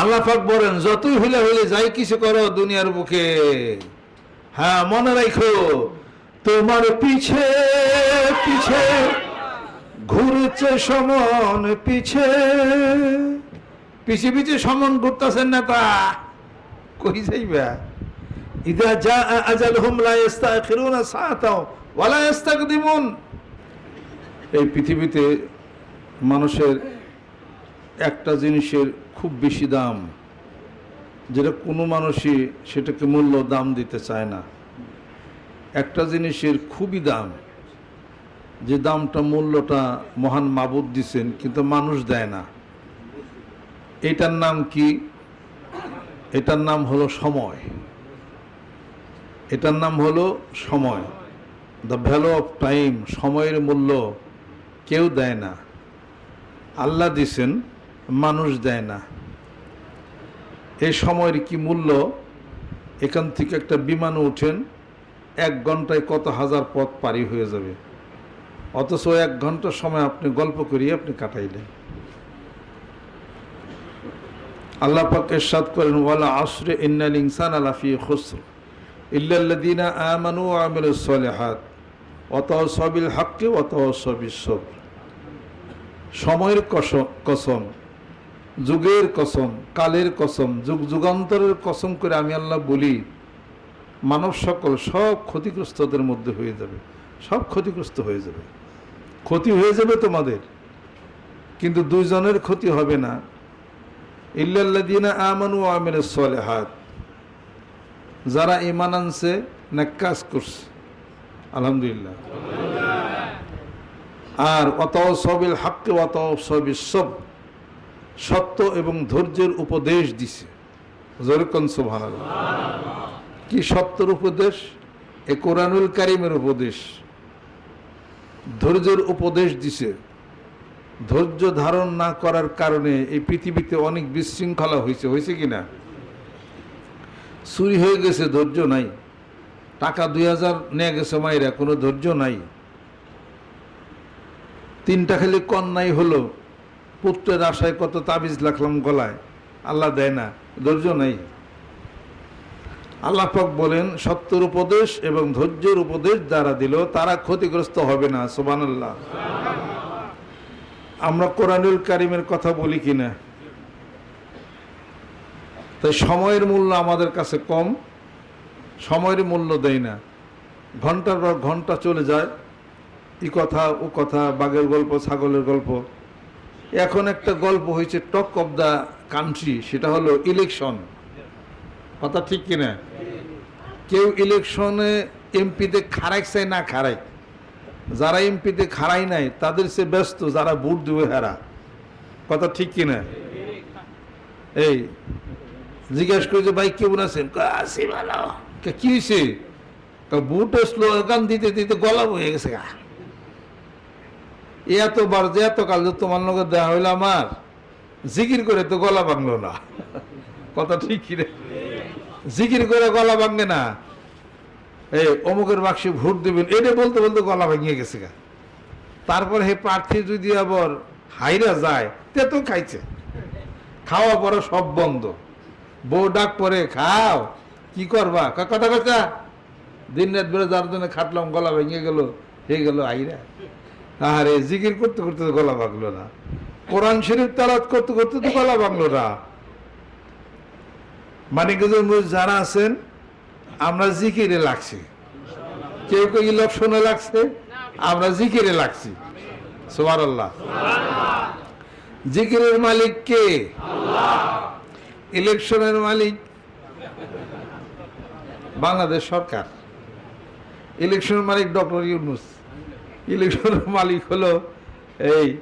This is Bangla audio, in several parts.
আল্লাহ পাক বলেন, যতই হইলে হইলে যাই কিছু করো দুনিয়ার বুকে। হ্যাঁ মনে রাখো তোমার পিছে পিছে ঘুরছে সমন পিছে। পিছে পিছে সমন ঘুরতেছেন না তা? কই যাইবা? ইদা যা আজাল হুম লা ইস্তাখিরুনা সাআতাও ওয়া লা ইস্তাকদিমুন। এই পৃথিবীতে মানুষের একটা জিনিসের খুব বেশি দাম, যেটা কোনো মানুষই সেটাকে মূল্য দাম দিতে চায় না। একটা জিনিসের খুবই দাম, যে দামটা মূল্যটা মহান মাবুদ দিছেন, কিন্তু মানুষ দেয় না। এটার নাম কি? এটার নাম হলো সময়। এটার নাম হলো সময়। দ্য ভ্যালু অফ টাইম সময়ের মূল্য কেউ দেয় না। আল্লাহ দিছেন মানুষ দেয় না। এই সময়ের কি মূল্য? এখান থেকে একটা বিমানে উঠেন, এক ঘন্টায় কত হাজার পথ পারি হয়ে যাবে? অথচ এক ঘণ্টার সময় আপনি গল্প করিয়ে আপনি কাটাইলেন। আল্লাহ পাক এরশাদ করেন, ওয়ালা আসরে ইন্নাল ইনসান আলাফি খুসর ইল্লাল্লাযীনা আমানু ওয়া আমিলুস সালিহাত ওয়াতাওয়াসাউ বিল হাক্কি ওয়াতাওয়াসাউ বিস সবর। সময়ের কস- কসম যুগের কসম কালের কসম যুগ যুগান্তরের কসম করে আমি আল্লাহ বলি মানব সকল সব ক্ষতিগ্রস্তদের মধ্যে হয়ে যাবে। সব ক্ষতিগ্রস্ত হয়ে যাবে। ক্ষতি হয়ে যাবে তোমাদের কিন্তু দুইজনের ক্ষতি হবে না। ইল্লাল্লাযীনা আমানু ওয়া আমিলুস সালিহাত যারা ইমান আনছে নেক কাজ করছে। আলহামদুলিল্লাহ। আর অত সবিল হাক্কে অত সবিল সব সত্য এবং ধৈর্যের উপদেশ দিছে। কি সত্যর উপদেশ? এ কোরআনুল কারিমের উপদেশ। ধৈর্যের উপদেশ দিছে। ধৈর্য ধারণ না করার কারণে এই পৃথিবীতে অনেক বিশৃঙ্খলা হয়েছে হয়েছে কি না? চুরি হয়ে গেছে, ধৈর্য নাই। টাকা দুই হাজার নিয়ে গেছে মাইরা, কোনো ধৈর্য নাই। তিনটা খালি কন্যাই হলো। পুত্রের আশায় কত তাবিজ রাখলাম গলায়। আল্লাহ দেয় না, ধৈর্য নেই। আল্লাহ পাক বলেন, সত্যর উপদেশ এবং ধৈর্যের উপদেশ যারা দিল, তারা ক্ষতিগ্রস্ত হবে না সোবান আল্লাহ আমরা কোরআনুল কারিমের কথা বলি কিনা? তাই সময়ের মূল্য আমাদের কাছে কম, সময়ের মূল্য দেয় না। ঘণ্টার পর ঘণ্টা চলে যায়, ই কথা, ও কথা, বাঘের গল্প, ছাগলের গল্প। এখন একটা গল্প হয়েছে টক অফ দ্য কান্ট্রি সেটা হলো ইলেকশন কথা ঠিক কিনা? কেউ ইলেকশনে এমপিতে খারাই চাই না খারাই যারা এমপিতে খারাই নাই, তাদের সে ব্যস্ত, যারা ভোট দেবে হেরা। কথা ঠিক কিনা? এই, জিজ্ঞাসা করে যে, ভাই, কেমন আছেন? কি হয়েছে বুট স্লোগান দিতে দিতে গলা বয়ে গেছে গা। এতবার যে এত কাল যে তোমার লোকের দেওয়া হইল আমার, জিকির করে তো গলা ভাঙলো না। কথা ঠিক রে? জিকির করে গলা ভাঙবে না। এই অমুকের বাক্সে ভোট দেবেন, এটা বলতে বলতে গলা ভাঙিয়ে গেছে গা। তারপর হে প্রার্থী যদি আবার হাইরা যায়, তে তো খাইছে। খাওয়া পরে সব বন্ধ। বউ ডাক পরে, খাও, কি করবা? কথা কথা দিন রাত বেড়ে যার জন্য খাটলাম, গলা ভেঙে গেল, হয়ে গেল আইরা আরে জিকির করতে করতে তো গলা ভাঙলো না। কোরআন শরীফ তালাত করতে করতে তো গলা ভাঙলো না। মানিকগঞ্জের যারা আছেন, আমরা জিকিরে লাগছি। কেউ কেউ ইলেকশনে লাগছে, আমরা জিকিরে লাগছি। সোমার আল্লাহ জিকিরের মালিক কে? ইলেকশনের মালিক বাংলাদেশ সরকার। ইলেকশনের মালিক ডক্টর ইউনুস। ইলেকশনের মালিক হলো এই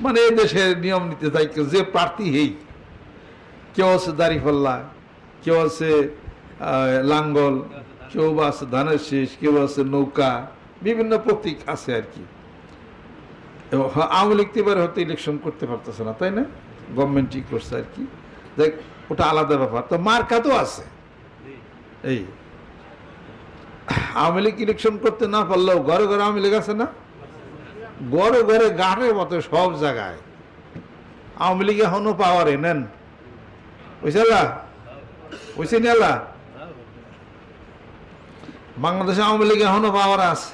মানে এই দেশের নিয়ম নিতে দায়িত্ব যে প্রার্থী হেই কেউ আছে দাড়িপাল্লা কেউ আছে লাঙ্গল কেউ বা আছে ধানের শীষ কেউ আছে নৌকা বিভিন্ন প্রতীক আছে আর কি। এবং হ- আওয়ামী লীগ তো এবারে হয়তো ইলেকশন করতে পারতেছে না তাই না? গভর্নমেন্টই করছে আর কি। দেখ ওটা আলাদা ব্যাপার। তো মার্কা তো আছে এই আওয়ামী লীগ ইলেকশন করতে না পারলেও ঘরে ঘরে আওয়ামী লীগ আছে না? ঘরে ঘরে গাড়ের মতো সব জায়গায়। আওয়ামী লীগ এখনও পাওয়ার এনেন বুঝছে আল্লাহ বুঝছে নি? আল্লাহ বাংলাদেশে আওয়ামী লীগ এখনও পাওয়ার আছে।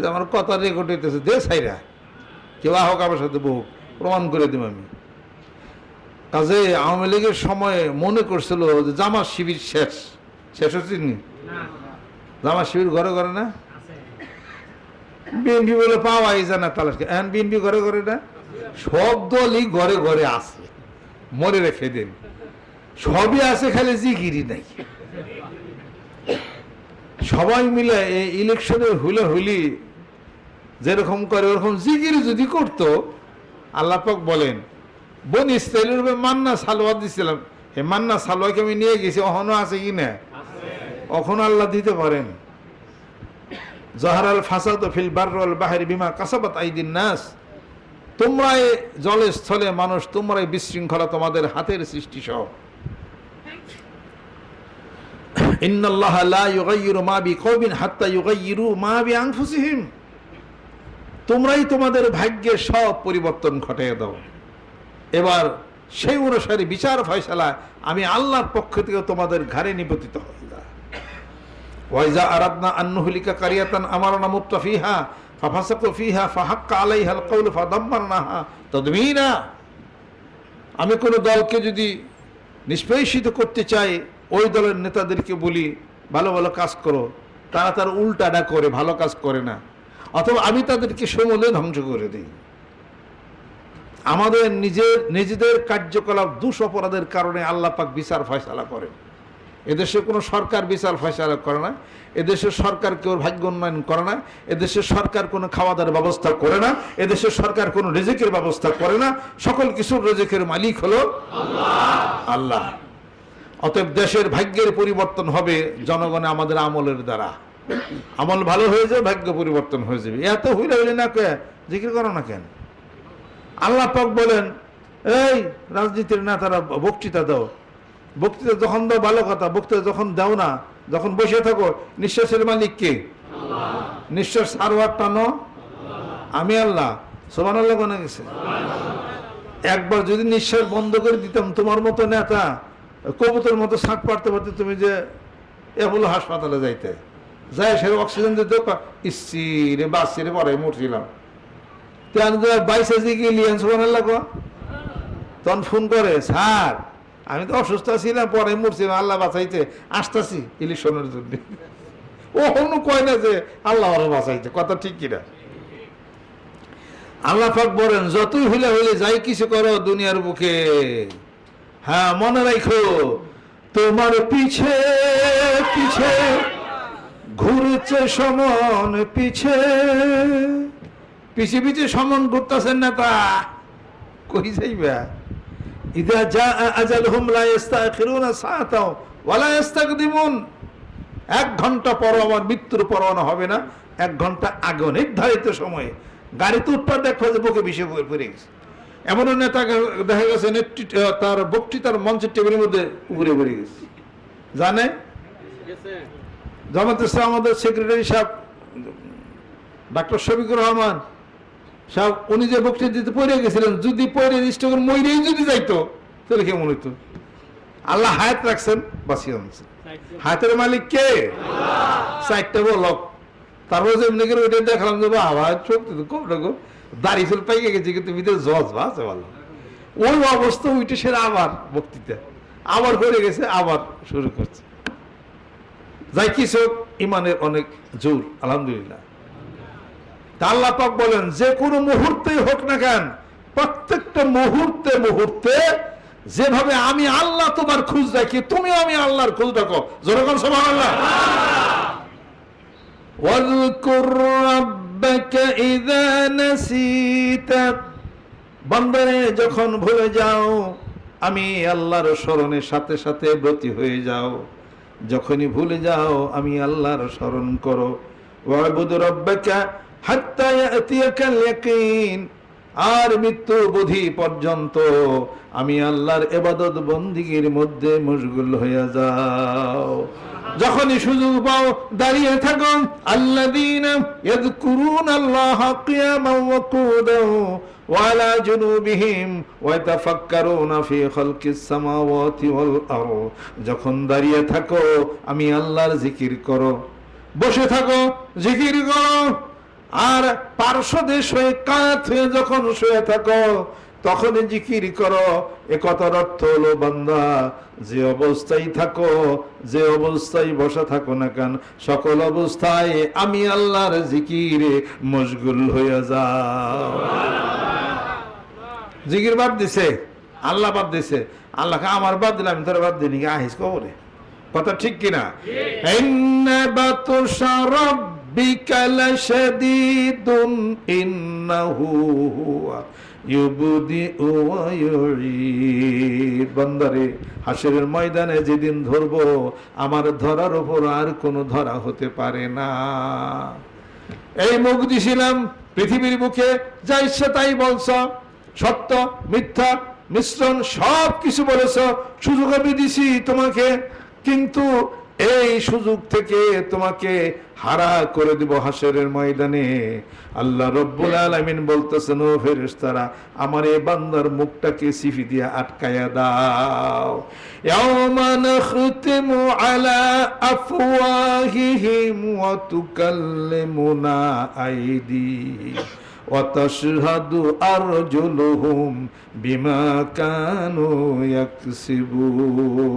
যে আমার কথা রেকর্ড হইতেছে, দে সাইরা কেউ আহক আমার সাথে বহু প্রমাণ করে দিব আমি। কাজে আওয়ামী লীগের সময়ে মনে করছিল যে জামাত শিবির শেষ। শেষ হচ্ছে নি জামাত শিবির ঘরে ঘরে না? বিএনপি বলে পাওয়াই যায় না তালাশ এখন বিএনপি ঘরে ঘরে না? সব দলই ঘরে ঘরে আছে। মরে রেখে দেন। সবই আছে খালি জিগিরি নাই। সবাই মিলে এই ইলেকশনে হুলে হুলি যেরকম করে ওরকম জিগিরি যদি করতো আল্লাপাক বলেন বোন ইসরায়েলের মান্না সালোয়া দিছিলাম। এ মান্না সালোয়াকে আমি নিয়ে গেছি অহনো আছে কি না? অখন আল্লাহ দিতে পারেন। জহারাল ফাসাদ ফিল বাররল বাহারি বিমা কাসাবাত আইদিন নাস। তোমরাই জলে স্থলে মানুষ, তোমরাই বিশৃঙ্খলা তোমাদের হাতের সৃষ্টি বিআনফুসিহিম। তোমরাই তোমাদের ভাগ্যের সব পরিবর্তন ঘটিয়ে দাও। এবার সেই অনুসারে বিচার ফয়সালা আমি আল্লাহর পক্ষ থেকে তোমাদের ঘাড়ে নিপতিত হয়ে ওয়াইজা আরাদনা আন্নুহলিকা কারিয়াতান মুত্তাফিহা, ফাফাসাকু ফিহা, ফাহাক্কা আলাইহাল আমি কোনো দলকে যদি নিষ্পেষিত করতে চাই, ওই দলের নেতাদেরকে বলি, ভালো ভালো কাজ করো। তারা তার উল্টাটা করে, ভালো কাজ করে না। অথবা আমি তাদেরকে সমূলে ধ্বংস করে দিই। আমাদের নিজের, নিজেদের কার্যকলাপ দুঃঅপরাধের কারণে আল্লাহ পাক বিচার ফয়সালা করেন। এদেশে কোনো সরকার বিচার ফয়সালা করে না এদেশের সরকার কেউ ভাগ্য উন্নয়ন করে না এদেশের সরকার কোনো খাওয়া দাওয়ার ব্যবস্থা করে না এদেশের সরকার কোনো রেজেকের ব্যবস্থা করে না, সকল কিছুর রেজেকের মালিক হলো আল্লাহ। অতএব দেশের ভাগ্যের পরিবর্তন হবে জনগণে আমাদের আমলের দ্বারা। আমল ভালো হয়ে যাবে, ভাগ্য পরিবর্তন হয়ে যাবে। এত হইলে হইলে না কে জিকির করো না কেন? আল্লাহ পাক বলেন, এই রাজনীতির নেতারা বক্তৃতা দাও বক্তৃতা যখন দাও ভালো কথা বক্তৃতা যখন দাও না যখন বসে থাকো নিঃশ্বাসের মালিক কে? নিঃশ্বাস সারোয়ার টানো? আমি আল্লাহ। সোমান আল্লাহ কোনে গেছে? একবার যদি নিঃশ্বাস বন্ধ করে দিতাম তোমার মতো নেতা কবুতর মতো শাক পারতে পারতে তুমি যে এগুলো হাসপাতালে যাইতে। যাই সে অক্সিজেন দিতে ইসি রে বাসি রে পরে মরছিলাম বাইশে যে গেলিয়েন সোমান আল্লাহ কো? তখন ফোন করে স্যার আমি তো অসুস্থ ছিলাম, পরে মরছিলাম আল্লাহ বাঁচাইতে। আসতেছি ইলেকশনের জন্য। ও অন্য কয় না যে আল্লাহ আরও বাঁচাইতে, কথা ঠিক কিনা? আল্লাহ পাক বলেন, যতই হইলে হইলে যাই কিছু করো দুনিয়ার বুকে। হ্যাঁ মনে রাখো তোমার পিছে পিছে ঘুরছে সমন পিছে। পিছে পিছে সমন ঘুরতেছেন না তা? কই যাইবা? ইদা যা আজালহুম লা ইস্তাখিরুনা সাআতাও ওয়া লা ইস্তাকদিমুন। এক ঘণ্টা পর আমার মৃত্যুর পরোয়ানা হবে না, এক ঘণ্টা আগে নির্ধারিত সময়ে। গাড়িতে উৎপাদ দেখো যে বুকে বিষে পড়ে গেছে। এমন নেতা দেখা গেছে নেতৃত্ব তার বক্তৃতার মঞ্চের টেবিলের মধ্যে উপরে পড়ে গেছে। জানে? জামাত ইসলাম আমাদের সেক্রেটারি সাহেব ডাক্তার শফিকুর রহমান। সাহেব উনি যে বক্তৃতা দিতে পড়ে গেছিলেন যদি পড়ে স্টোকের মইরেই যদি যাইতো তাহলে কেমন হইতো? আল্লাহ হায়াত রাখছেন বাঁচিয়ে আনছেন। হাতের মালিক কে? চারটা বলক। তারপর যে এমনি করে ওইটা দেখলাম যে আবার সত্যি তো কম রকম দাড়ি চুল পাইকে গেছে কিন্তু ভিতরে জজ বাস ভালো ওই অবস্থা উঠে সেরা আবার বক্তৃতা। আবার করে গেছে আবার শুরু করছে। যাই কিছু ইমানের অনেক জোর আলহামদুলিল্লাহ। তা আল্লাহ পাক বলেন, যে কোনো মুহূর্তেই হোক না কেন, প্রত্যেকটা মুহূর্তে মুহূর্তে যেভাবে আমি আল্লাহ তোমার খুঁজ রাখি তুমি আমি আল্লাহর খুঁজ রাখো যেরকম সবাই আল্লাহ বন্দরে, যখন ভুলে যাও, আমি আল্লাহর স্মরণের সাথে সাথে ব্রতী হয়ে যাও। যখনই ভুলে যাও, আমি আল্লাহর স্মরণ করো। ওয়াবুদ রব্বাকা আর মৃত্যু বোধি পর্যন্ত আমি আল্লাহর এবাদত বন্দিগির মধ্যে মশগুল হইয়া যাও। যখনই সুযোগ পাও দাঁড়িয়ে থাকো। আল্লাদিন ইয়াযকুরুন আল্লাহ কিয়ামান ওয়া কুদাও যখন দাঁড়িয়ে থাকো, আমি আল্লাহর জিকির করো। বসে থাকো, জিকির করো। আর পার্শ্বদেশ হয়ে কাত হয়ে যখন শুয়ে থাকো তখন জিকির করো এ কথার অর্থ হলো বান্দা যে অবস্থায় থাকো যে অবস্থায় বসা থাকো না কেন সকল অবস্থায় আমি আল্লাহর জিকিরে মশগুল হয়ে যাও। জিকির বাদ দিছে আল্লাহ বাদ দিছে। আল্লাহকে আমার বাদ দিলাম তোর বাদ দিই দিনি আহিস কবরে। কথা ঠিক কিনা? রাব্বিকা লাশাদীদুন ইন্নাহু হুয়া ময়দানে যেদিন ধরবো, আমার ধরার উপর আর কোনো ধরা হতে পারে না। এই মুখ দিছিলাম পৃথিবীর মুখে যা ইচ্ছা তাই বলছ, সত্য, মিথ্যা, মিশ্রণ সব কিছু বলেছ, সুযোগ আমি দিছি তোমাকে, কিন্তু এই সুযোগ থেকে তোমাকে হারা করে দিব হাসরের ময়দানে আল্লাহ রব্বুল আলামিন বলতেছেন ও ফেরেশতারা আমার এই বান্দার মুখটাকে সিফি দিয়ে আটকায়া দাও ইয়াওমা নাখতিমু আলা আফওয়াহিহিম ওয়া তুকাল্লিমুনা আইদিহিম وتشهد أرجلهم بما كانوا يكسبون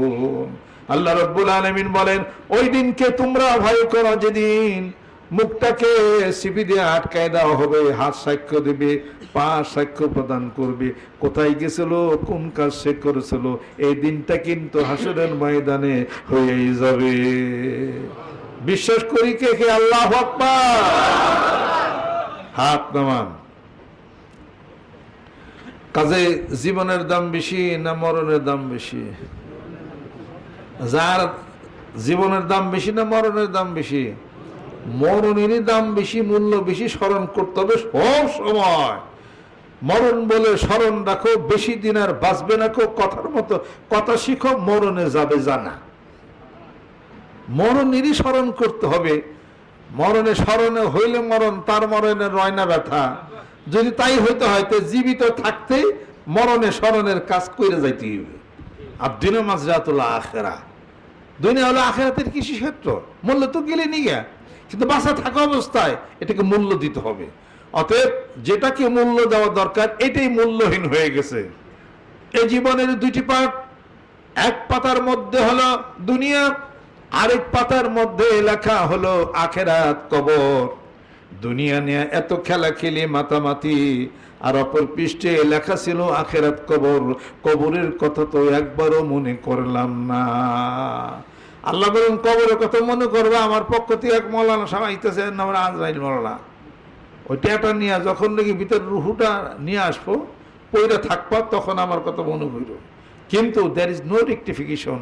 আল্লাহ রব্বুল আলমিন বলেন, ওই দিনকে তোমরা ভয় করো যেদিন মুখটাকে সিপি দিয়ে আটকায় দেওয়া হবে, হাত সাক্ষ্য দেবে, পা সাক্ষ্য প্রদান করবে, কোথায় গেছিল, কোন কাজ সে করেছিল, এই দিনটা কিন্তু হাসরের ময়দানে হয়েই যাবে। বিশ্বাস করি কে কে? আল্লাহ হাত নামান। কাজে জীবনের দাম বেশি না মরণের দাম বেশি? যার জীবনের দাম বেশি না মরণের দাম বেশি? মরণেরই দাম বেশি, মূল্য বেশি, স্মরণ করতে হবে সব সময়। মরণ বলে স্মরণ রাখো, বেশি দিন আর বাঁচবে না কেউ। কথার মতো, কথা শিখো, মরণে যাবে জানা। মরণেরই স্মরণ করতে হবে। মরণে স্মরণে হইলে মরণ, তার মরণে রয় না ব্যথা। যদি তাই হইতে হয়, তো জীবিত থাকতে মরণে স্মরণের কাজ করে যাইতে হবে আর দিনে মাজরাতুল্লাহ আখেরা দুনিয়া হলো আখেরাতের কৃষি ক্ষেত্র মূল্য তো গেলে নিগে কিন্তু বাসা থাকা অবস্থায় এটাকে মূল্য দিতে হবে। অতএব যেটাকে মূল্য দেওয়া দরকার, এটাই মূল্যহীন হয়ে গেছে। এই জীবনের দুইটি পার্ট। এক পাতার মধ্যে হলো দুনিয়া, আরেক পাতার মধ্যে লেখা হলো আখেরাত কবর। দুনিয়া নিয়ে এত খেলা খেলি মাতামাতি আর অপর পৃষ্ঠে লেখা ছিল আখেরাত কবর। কবরের কথা তো একবারও মনে করলাম না। আল্লাহ বলুন, কবরের কথা মনে করবে, আমার পক্ষ থেকে এক মৌলানা সামাইতেছে নাম আজরাইল মৌলানা। ওই ট্যাটা নিয়ে যখন নাকি ভিতরে রুহুটা নিয়ে আসব, পইরা থাকবা, তখন আমার কথা মনে হইল। কিন্তু দ্যার ইজ নো রেক্টিফিকেশন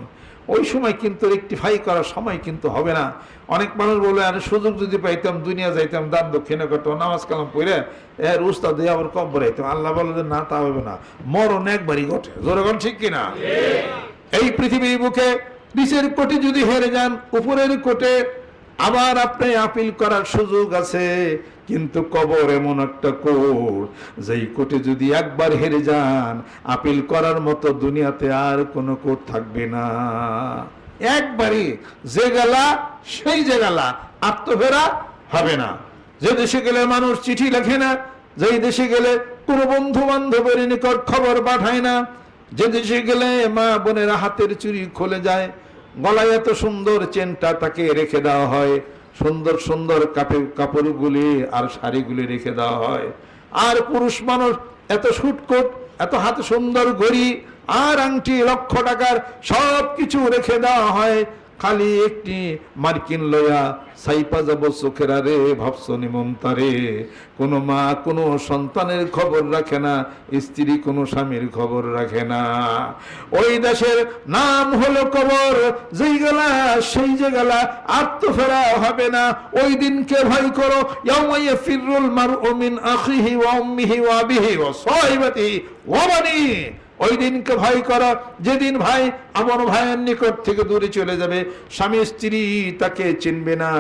ওই সময় কিন্তু রেক্টিফাই করার সময় কিন্তু হবে না। অনেক মানুষ বলে আর সুযোগ যদি পাইতাম দুনিয়া যাইতাম দান দক্ষিণে করতাম নামাজ কালাম পড়ে এর উস্তাদ দিয়ে আবার কম বরাইতাম আল্লাহ বলে যে না তা হবে না। মরণ একবারই ঘটে। জোরগণ ঠিক কিনা? এই পৃথিবীর বুকে নিচের কোটে যদি হেরে যান উপরের কোটে আবার আপনি আপিল করার সুযোগ আছে, কিন্তু কবর এমন একটা কোর যেই কোটে যদি একবার হেরে যান, আপিল করার মতো দুনিয়াতে আর কোনো কোট থাকবে না। একবারই যে গেলা, সেই যে গেলা, আত্মফেরা হবে না। যে দেশে গেলে মানুষ চিঠি লেখে না, যেই দেশে গেলে কোনো বন্ধু বান্ধবের নিকট খবর পাঠায় না, যে দেশে গেলে মা বোনেরা হাতের চুরি খুলে যায় গলায় এত সুন্দর চেনটা তাকে রেখে দেওয়া হয়। সুন্দর সুন্দর কাপড় কাপড়গুলি আর শাড়িগুলি রেখে দেওয়া হয়। আর পুরুষ মানুষ এত সুটকোট, এত হাতে সুন্দর ঘড়ি আর আংটি লক্ষ টাকার সব কিছু রেখে দেওয়া হয়। খালি একটি মার্কিন লয়া সাইপা যাব চোখের আরে ভাবছ নিমন্তারে। কোনো মা, কোনো সন্তানের খবর রাখে না, স্ত্রী কোনো স্বামীর খবর রাখে না। ওই দেশের নাম হলো কবর, যেই গেলা, সেই যে গেলা আত্মফেরা হবে না। ওই দিনকে ভয় করো ইয়াউমাইয়া ফিররুল মারউ মিন আখিহি ওয়া উম্মিহি ওয়া আবিহি ওয়া সাহিবাতিহি ওই দিনকে ভয় করো, যেদিন ভাই আমার ভাইয়ের নিকট থেকে দূরে চলে যাবে, স্বামী স্ত্রী তাকে চিনবে না,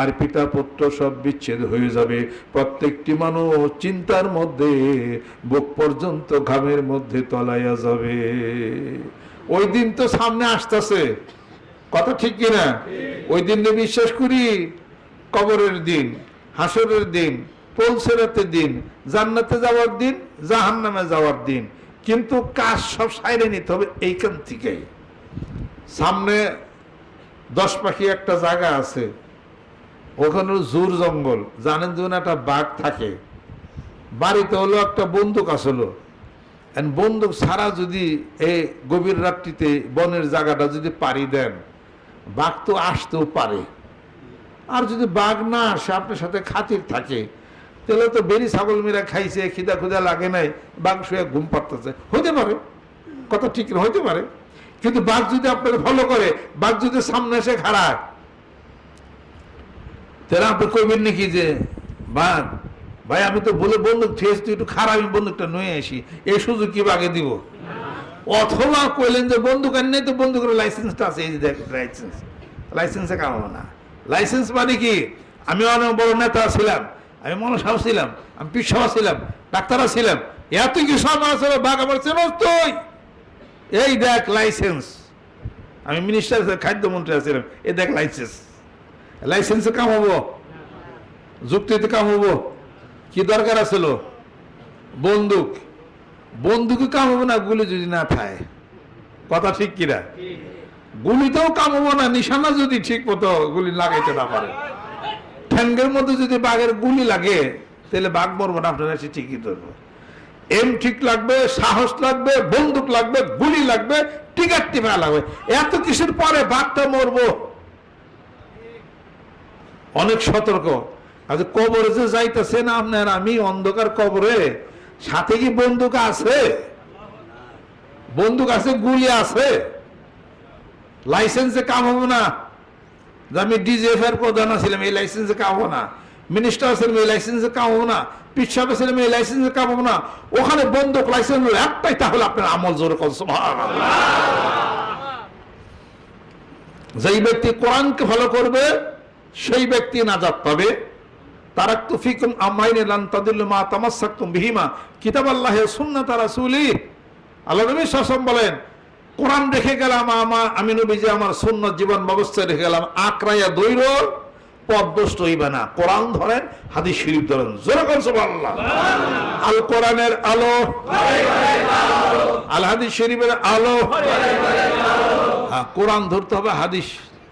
আর পিতা পুত্র সব বিচ্ছেদ হয়ে যাবে। প্রত্যেকটি মানুষ চিন্তার মধ্যে, বুক পর্যন্ত ঘামের মধ্যে তলাইয়া যাবে। ওই দিন তো সামনে আসতেছে। কথা ঠিক কিনা? ওই দিনে বিশ্বাস করি, কবরের দিন, হাসরের দিন, পৌলসেরাতের দিন, জান্নাতে যাওয়ার দিন, জাহান্নামে যাওয়ার দিন কিন্তু কাজ সব সাইরে নিতে হবে এইখান থেকেই। সামনে দশ পাখি একটা জায়গা আছে ওখানে জোর জঙ্গল। জানেন যে একটা বাঘ থাকে। বাড়িতে হলো একটা বন্দুক আসলো বন্দুক ছাড়া যদি এই গভীর রাত্রিতে বনের জায়গাটা যদি পাড়ি দেন, বাঘ তো আসতেও পারে। আর যদি বাঘ না আসে, আপনার সাথে খাতির থাকে। তাহলে তো বেরি ছাগল মেরা খাইছে, খিদা খুদা লাগে নাই, বাঘ শুয়ে ঘুম পাড়তেছে। হইতে পারে, কথা ঠিক না, হইতে পারে। কিন্তু বাঘ যদি আপনাকে ফলো করে, বাঘ যদি সামনে এসে খাড়ায়, তাহলে আপনি কইবেন নাকি যে, বাঘ, ভাই, আমি তো বলে বন্দুক ঠেস তুই একটু খারাপ আমি বন্দুকটা নিয়ে আসি। এই সুযোগ কি বাগে দিব? অথবা কইলেন যে, বন্দুক আনি নাই তো বন্দুকের লাইসেন্সটা আছে, এই দেখ লাইসেন্স লাইসেন্সে কামাবো না। লাইসেন্স মানে কি? আমি অনেক বড় নেতা ছিলাম আমি মনসাও ছিলাম আমি পিসাও ছিলাম ডাক্তারও ছিলাম। এত কিছু আমার আছে বাঘ আমার চেনস তুই? এই দেখ লাইসেন্স আমি মিনিস্টার খাদ্যমন্ত্রী ছিলাম এই দেখ লাইসেন্স লাইসেন্সে কামাবো যুক্তিতে কামাবো কি দরকার আছিল বন্দুক। বন্দুকে কামাবো না গুলি যদি না থাকে কথা ঠিক কিরা গুলিতেও কামাবো না নিশানা যদি ঠিক মতো গুলি লাগাইতে না পারে। ঠ্যাঙ্গের মধ্যে যদি বাঘের গুলি লাগে, তাহলে বাঘ মরবো না, আপনারা সে ঠিকই ধরবো। এম ঠিক লাগবে, সাহস লাগবে, বন্দুক লাগবে, গুলি লাগবে টিকার টিপা লাগবে। এত কিছুর পরে বাঘটা মরবো? অনেক সতর্ক। আচ্ছা কবরে যে যাইতেছেন আপনার, আমি অন্ধকার কবরে, সাথে কি বন্দুক আছে? বন্দুক আছে, গুলি আছে? লাইসেন্সে কাম হবে না। যে আমি ডিজিএফ এর প্রধান ছিলাম এই লাইসেন্সে কাম হব না। মিনিস্টার ছিলাম এই লাইসেন্সে কাম হব না। এই লাইসেন্সে কাম হব না। ওখানে বন্দুক লাইসেন্স একটাই, তাহলে আপনার আমল জোরে যেই ব্যক্তি কোরআনকে ফলো করবে, সেই ব্যক্তি নাজাত পাবে। তারাক্তু ফিকুম আমাইনে লান তাদিল্লু মা তামাসসাকতুম বিহিমা। কিতাব আল্লাহ সুন্নাত রাসূলি। আল্লাহ নবী সাল্লাল্লাহু বলেন কোরআন রেখে গেলাম আমার আমি নবীজি আমার সুন্নত জীবন ব্যবস্থা রেখে গেলাম আকরাইয়া দৈর পদ্মষ্ট হইবে না। কোরআন ধরেন হাদিস শরীফ ধরেন। জোরে কর সুবহানাল্লাহ। আল কোরআনের আলো। আল। হাদিস শরীফের আলো। হ্যাঁ, কোরআন ধরতে হবে হাদিস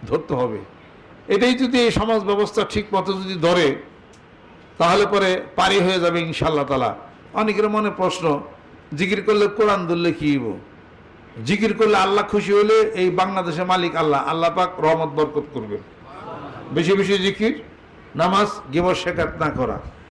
ধরতে হবে। এটাই যদি এই সমাজ ব্যবস্থা ঠিক মতো যদি ধরে তাহলে পরে পারি হয়ে যাবে ইনশাল্লাহ তালা অনেকের মনে প্রশ্ন জিকির করলে কোরআন ধরলে কি হইব? জিকির করলে আল্লাহ খুশি হলে এই বাংলাদেশের মালিক আল্লাহ। আল্লাহ পাক রহমত, বরকত করবেন। বেশি বেশি জিকির, নামাজ, গেবর শেখাত না করা।